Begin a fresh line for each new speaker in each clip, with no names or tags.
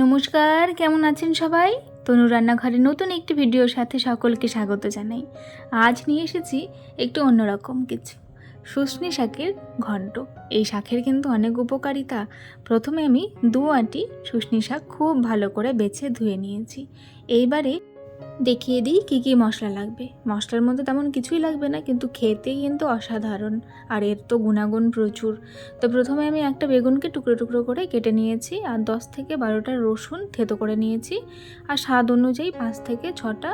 নমস্কার, কেমন আছেন সবাই? তনু রান্নাঘরে নতুন একটি ভিডিওর সাথে সকলকে স্বাগত জানাই। আজ নিয়ে এসেছি একটু অন্যরকম কিছু। শুশনি শাকের ঘন্ট এই শাকের কিন্তু অনেক উপকারিতা। প্রথমে আমি দু আটি শুশনি শাক খুব ভালো করে বেছে ধুয়ে নিয়েছি। এইবারে দেখিয়ে দিই কী কী মশলা লাগবে। মশলার মধ্যে তেমন কিছুই লাগবে না, কিন্তু খেতে কিন্তু অসাধারণ। আর এর তো গুণাগুণ প্রচুর। তো প্রথমে আমি একটা বেগুনকে টুকরো টুকরো করে কেটে নিয়েছি, আর দশ থেকে বারোটা রসুন থেতো করে নিয়েছি, আর স্বাদ অনুযায়ী পাঁচ থেকে ছটা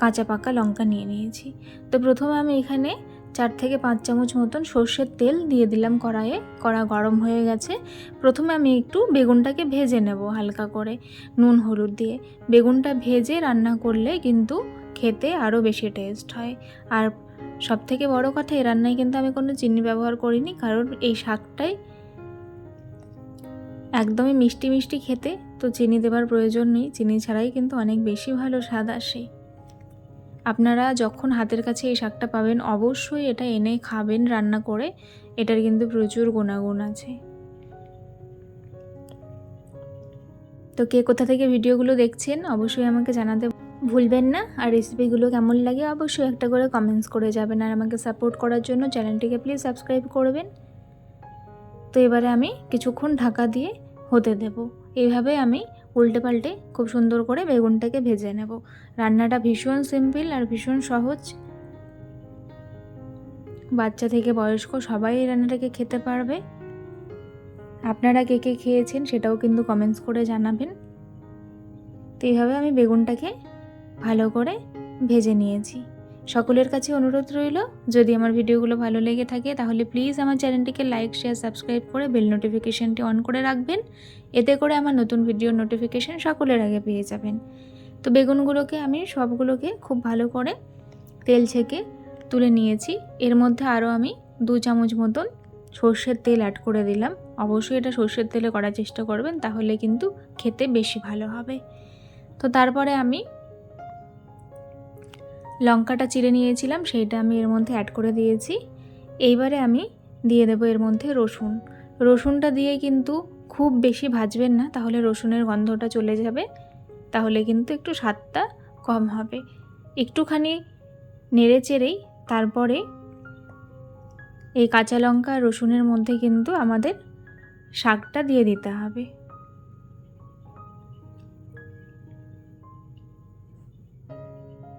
কাঁচা পাকা লঙ্কা নিয়ে নিয়েছি। তো প্রথমে আমি এখানে চার থেকে পাঁচ চামচ মতন সর্ষের তেল দিয়ে দিলাম কড়াইয়ে। কড়া গরম হয়ে গেছে। প্রথমে আমি একটু বেগুনটাকে ভেজে নেব হালকা করে, নুন, হলুদ দিয়ে। বেগুনটা ভেজে রান্না করলে কিন্তু খেতে আরও বেশি টেস্ট হয়। আর সব থেকে বড় কথা এই রান্নায় কিন্তু আমি কোনো চিনি ব্যবহার করিনি, কারণ এই শাকটাই একদমই মিষ্টি মিষ্টি খেতে। তো চিনি দেবার প্রয়োজন নেই। চিনি ছাড়াই কিন্তু অনেক বেশি ভালো স্বাদ আসে। আপনারা যখন হাতের কাছে এই শাকটা পাবেন, অবশ্যই এটা এনে খাবেন রান্না করে। এটার কিন্তু প্রচুর গুণাগুণ আছে। তো কে কোথা থেকে ভিডিওগুলো দেখছেন, অবশ্যই আমাকে জানাতে ভুলবেন না। আর রেসিপিগুলো কেমন লাগে, অবশ্যই একটা করে কমেন্টস করে যাবেন। আর আমাকে সাপোর্ট করার জন্য চ্যানেলটিকে প্লিজ সাবস্ক্রাইব করবেন। তো এবারে আমি কিছুক্ষণ ঢাকা দিয়ে হতে দেব। এইভাবে আমি উল্টে পাল্টে খুব সুন্দর করে বেগুনটাকে ভেজে নেব। রান্নাটা ভীষণ সিম্পল আর ভীষণ সহজ। বাচ্চা থেকে বয়স্ক সবাই এই রান্নাটাকে খেতে পারবে। আপনারা কে কে খেয়েছেন সেটাও কিন্তু কমেন্টস করে জানাবেন। তো এইভাবে আমি বেগুনটাকে ভালো করে ভেজে নিয়েছি। সকলের কাছে অনুরোধ রইল, যদি আমার ভিডিওগুলো ভালো লেগে থাকে তাহলে প্লিজ আমার চ্যানেলটিকে লাইক শেয়ার সাবস্ক্রাইব করে বেল নোটিফিকেশানটি অন করে রাখবেন। এতে করে আমার নতুন ভিডিওর নোটিফিকেশান সকলের আগে পেয়ে যাবেন। তো বেগুনগুলোকে আমি সবগুলোকে খুব ভালো করে তেল ছেঁকে তুলে নিয়েছি। এর মধ্যে আরও আমি দু চামচ মতন সর্ষের তেল অ্যাড করে দিলাম। অবশ্যই এটা সর্ষের তেলে করার চেষ্টা করবেন, তাহলে কিন্তু খেতে বেশি ভালো হবে। তো তারপরে আমি লঙ্কাটা চিড়ে নিয়েছিলাম, সেইটা আমি এর মধ্যে অ্যাড করে দিয়েছি। এইবারে আমি দিয়ে দেবো এর মধ্যে রসুন। রসুনটা দিয়ে কিন্তু খুব বেশি ভাজবেন না, তাহলে রসুনের গন্ধটা চলে যাবে, তাহলে কিন্তু একটু স্বাদটা কম হবে। একটুখানি নেড়ে চেড়েই তারপরে এই কাঁচা লঙ্কা রসুনের মধ্যে কিন্তু আমাদের শাকটা দিয়ে দিতে হবে।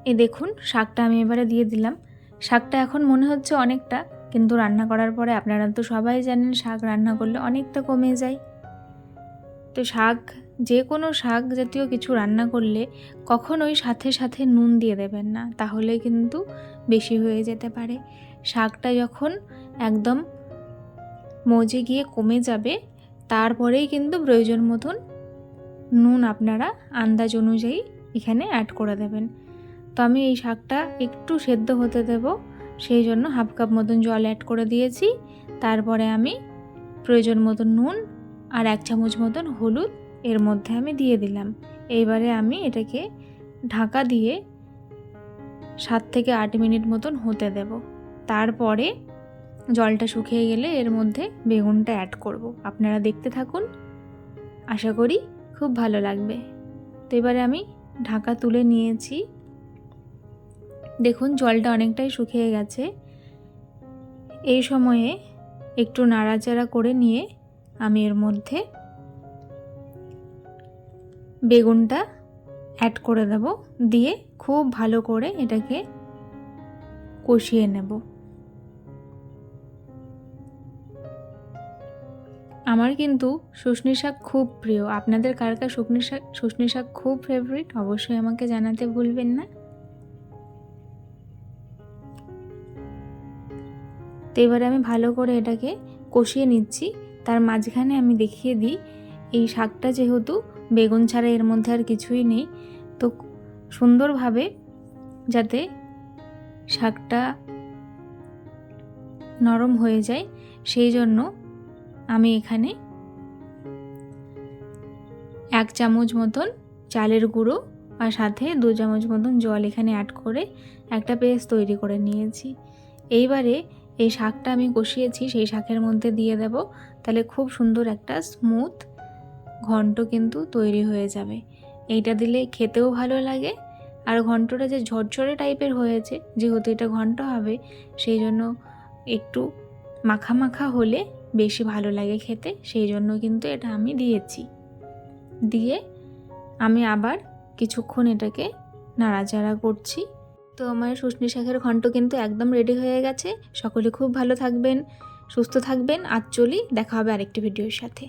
এই দেখুন, শাকটা আমি এবারে দিয়ে দিলাম। শাকটা এখন মনে হচ্ছে অনেকটা, কিন্তু রান্না করার পরে আপনারা তো সবাই জানেন, শাক রান্না করলে অনেকটা কমে যায়। তো শাক, যে কোনো শাক জাতীয় কিছু রান্না করলে কখনোই সাথে সাথে নুন দিয়ে দেবেন না, তাহলে কিন্তু বেশি হয়ে যেতে পারে। শাকটা যখন একদম মজে গিয়ে কমে যাবে, তারপরেই কিন্তু প্রয়োজন মতন নুন আপনারা আন্দাজ অনুযায়ী এখানে অ্যাড করে দেবেন। তো আমি এই শাকটা একটু সেদ্ধ হতে দেব। সেই জন্য হাফ কাপ মতন জল অ্যাড করে দিয়েছি। তারপরে আমি প্রয়োজন মতন নুন আর এক চামচ মতন হলুদ এর মধ্যে আমি দিয়ে দিলাম। এইবারে আমি এটাকে ঢাকা দিয়ে সাত থেকে আট মিনিট মতন হতে দেব। তারপরে জলটা শুকিয়ে গেলে এর মধ্যে বেগুনটা অ্যাড করব। আপনারা দেখতে থাকুন। আশা করি খুব ভালো লাগবে। তো এবারে আমি ঢাকা তুলে নিয়েছি। দেখুন, জলটা অনেকটাই শুকিয়ে গেছে। এই সময়ে একটু নাড়াচাড়া করে নিয়ে আমি এর মধ্যে বেগুনটা অ্যাড করে দেব। দিয়ে খুব ভালো করে এটাকে কষিয়ে নেব। আমার কিন্তু শুশনি শাক খুব প্রিয়। আপনাদের কার কার শুকনি শাক, শুশনি শাক খুব ফেভারিট অবশ্যই আমাকে জানাতে ভুলবেন না। এবারে আমি ভালো করে এটাকে কষিয়ে নিচ্ছি। তার মাঝখানে আমি দেখিয়ে দিই, এই শাকটা যেহেতু বেগুন ছাড়া এর মধ্যে আর কিছুই নেই, তো সুন্দরভাবে যাতে শাকটা নরম হয়ে যায়, সেই জন্য আমি এখানে এক চামচ মতন চালের গুঁড়ো আর সাথে দু চামচ মতন জল এখানে অ্যাড করে একটা পেস্ট তৈরি করে নিয়েছি। এইবারে এই শাকটা আমি কষিয়েছি, সেই শাকের মধ্যে দিয়ে দেব। তাহলে খুব সুন্দর একটা স্মুথ ঘন্ট কিন্তু তৈরি হয়ে যাবে। এইটা দিলে খেতেও ভালো লাগে। আর ঘন্টটা যে ঝরঝরে টাইপের হয়েছে, যেহেতু এটা ঘন্ট হবে, সেই জন্য একটু মাখা মাখা হলে বেশি ভালো লাগে খেতে। সেই জন্য কিন্তু এটা আমি দিয়েছি। দিয়ে আমি আবার কিছুক্ষণ এটাকে নাড়াচাড়া করছি। তো আমার শুশনি শাকের ঘন্ট কিন্তু একদম রেডি হয়ে গেছে। সকলে খুব ভালো থাকবেন, সুস্থ থাকবেন। আর চলি, দেখা হবে আরেকটি ভিডিওর সাথে।